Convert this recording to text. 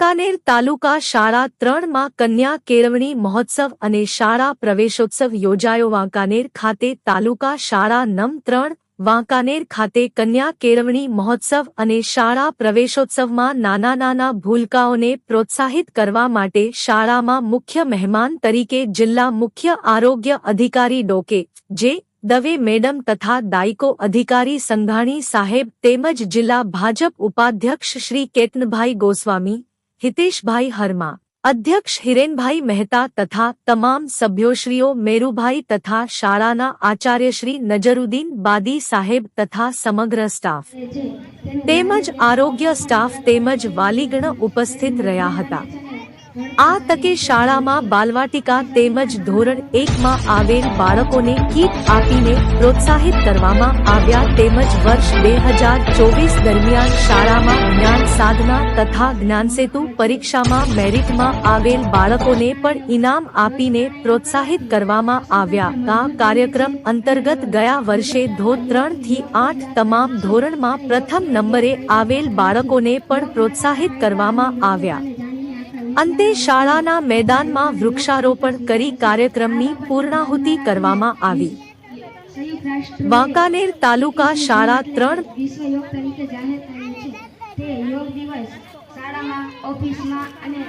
વાંકાનેર તાલુકા શાળા ત્રણમાં કન્યા કેળવણી મહોત્સવ અને શાળા પ્રવેશોત્સવ યોજાયો વાંકાનેર ખાતે તાલુકા શાળા નમ ત્રણ વાંકાનેર ખાતે કન્યા કેળવણી મહોત્સવ અને શાળા પ્રવેશોત્સવમાં નાના નાના ભૂલકાઓને પ્રોત્સાહિત કરવા માટે શાળામાં મુખ્ય મહેમાન તરીકે જિલ્લા મુખ્ય આરોગ્ય અધિકારી ડોકે જે દવે મેડમ તથા દાયકો અધિકારી સંઘાણી સાહેબ તેમજ જિલ્લા ભાજપ ઉપાધ્યક્ષ શ્રી કેતનભાઈ ગોસ્વામી હિતેશભાઈ હરમા, અધ્યક્ષ હિરેનભાઈ મહેતા તથા તમામ સભ્યોશ્રીઓ મેરુભાઈ તથા શાળાના આચાર્યશ્રી નજરુદ્દીન બાદી સાહેબ તથા સમગ્ર સ્ટાફ. તેમજ આરોગ્ય સ્ટાફ તેમજ વાલીગણ ઉપસ્થિત રહ્યા હતા. આ તકે શાળામાં બાલવાટિકા તેમજ ધોરણ એકમાં આવેલ બાળકોને કીટ આપીને પ્રોત્સાહિત કરવામાં આવ્યા તેમજ વર્ષ બે હજાર ચોવીસ દરમિયાન શાળામાં જ્ઞાન સાધના તથા જ્ઞાનસેતુ પરીક્ષામાં મેરિટમાં આવેલ બાળકોને પણ ઇનામ આપીને પ્રોત્સાહિત કરવામાં આવ્યા. આ કાર્યક્રમ અંતર્ગત ગયા વર્ષે ધોરણ ત્રણથી આઠ તમામ ધોરણમાં પ્રથમ નંબરે આવેલ બાળકોને પણ પ્રોત્સાહિત કરવામાં આવ્યા. અંતે શાળાના મેદાનમાં વૃક્ષારોપણ કરી કાર્યક્રમની પૂર્ણાહુતિ કરવામાં આવી. વાંકાનેર તાલુકા શાળા ત્રણ દિવસ શાળામાં, ઓફિસમાં અને